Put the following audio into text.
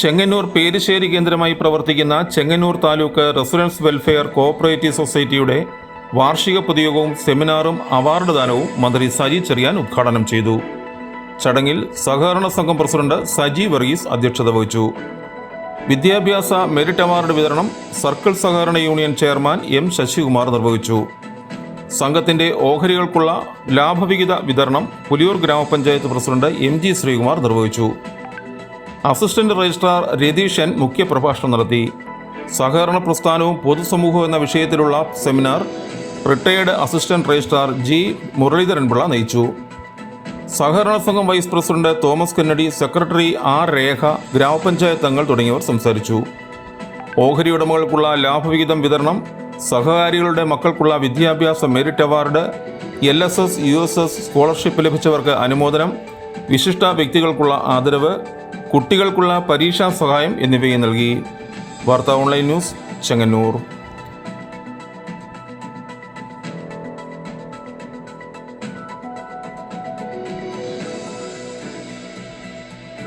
ചെങ്ങന്നൂർ പേരിശ്ശേരി കേന്ദ്രമായി പ്രവർത്തിക്കുന്ന Chengannur taluk residence welfare cooperative സൊസൈറ്റിയുടെ വാർഷിക പൊതുയോഗവും സെമിനാറും അവാർഡ് ദാനവും മന്ത്രി സജി ചെറിയാൻ ഉദ്ഘാടനം ചെയ്തു. ചടങ്ങിൽ സഹകരണ സംഘം പ്രസിഡന്റ് സജി വർഗീസ് അധ്യക്ഷത വഹിച്ചു. വിദ്യാഭ്യാസ മെറിറ്റ് അവാർഡ് വിതരണം സർക്കിൾ സഹകരണ യൂണിയൻ ചെയർമാൻ എം ശശികുമാർ നിർവഹിച്ചു. സംഘത്തിന്റെ ഓഹരികൾക്കുള്ള ലാഭവിഹിത വിതരണം പുലിയൂർ ഗ്രാമപഞ്ചായത്ത് പ്രസിഡന്റ് എം ജി ശ്രീകുമാർ നിർവഹിച്ചു. അസിസ്റ്റന്റ് രജിസ്ട്രാർ രതീഷൻ മുഖ്യപ്രഭാഷണം നടത്തി. സഹകരണ പ്രസ്ഥാനവും പൊതുസമൂഹവും എന്ന വിഷയത്തിലുള്ള seminar retired assistant registrar G Muraleedharan Pillai നയിച്ചു. സഹകരണ സംഘം vice president Thomas Kennedy secretary R Rekha ഗ്രാമപഞ്ചായത്ത് അംഗങ്ങൾ തുടങ്ങിയവർ സംസാരിച്ചു. ഓഹരി ഉടമകൾക്കുള്ള ലാഭവിഹിതം വിതരണം സഹകാരികളുടെ മക്കൾക്കുള്ള വിദ്യാഭ്യാസ merit award L S S U S S scholarship ലഭിച്ചവർക്ക് അനുമോദനം വിശിഷ്ട വ്യക്തികൾക്കുള്ള ആദരവ് കുട്ടികൾക്കുള്ള പരീക്ഷാ സഹായം എന്നിവയും നൽകി വാർത്താ ഓൺലൈൻ ന്യൂസ് ചെങ്ങന്നൂർ